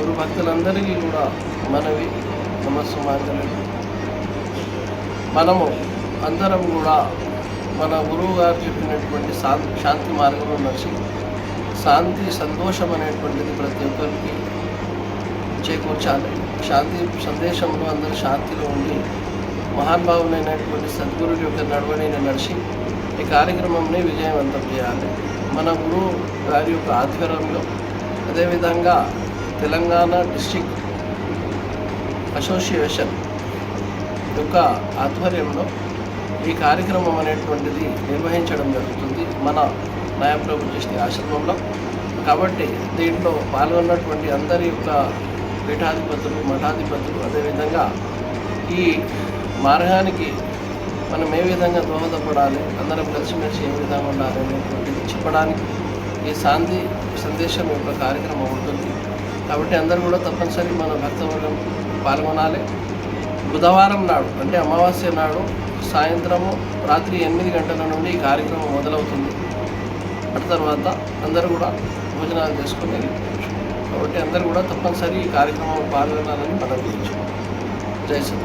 గురు భక్తులందరికీ కూడా మనవి నమస్సుమాంజలి మనము అందరం కూడా మన గురువు గారు చెప్పినటువంటి శాంతి శాంతి మార్గంలో నడిచి శాంతి సంతోషం అనేటువంటిది ప్రతి ఒక్కరికి చేకూర్చాలి. శాంతి సందేశంలో అందరూ శాంతిలో ఉండి మహానుభావులైనటువంటి సద్గురువు యొక్క నడవడిని నడిచి ఈ కార్యక్రమంని విజయవంతం చేయాలి. మన గురువు గారి యొక్క ఆధ్వర్యంలో అదేవిధంగా తెలంగాణ డిస్టిక్ అసోసియేషన్ యొక్క ఆధ్వర్యంలో ఈ కార్యక్రమం అనేటువంటిది నిర్వహించడం జరుగుతుంది మన నాయప్రభు చేసిన ఆశ్రమంలో. కాబట్టి దీంట్లో పాల్గొన్నటువంటి అందరి యొక్క పీఠాధిపతులు మఠాధిపతులు అదేవిధంగా ఈ మార్గానికి మనం ఏ విధంగా దోహదపడాలి అందరం కలిసిమెలిసి ఏ విధంగా ఉండాలి అనేటువంటిది చెప్పడానికి ఈ శాంతి సందేశం యొక్క కార్యక్రమం ఉంటుంది. కాబట్టి అందరూ కూడా తప్పనిసరి మన భక్తవర్గం పాల్గొనాలి. బుధవారం నాడు అంటే అమావాస్య నాడు సాయంత్రము రాత్రి ఎనిమిది గంటల నుండి ఈ కార్యక్రమం మొదలవుతుంది. అటు తర్వాత అందరూ కూడా భోజనాలు చేసుకుని కాబట్టి అందరూ కూడా తప్పనిసరి ఈ కార్యక్రమం పాల్గొనాలని మనం జై శ్రీ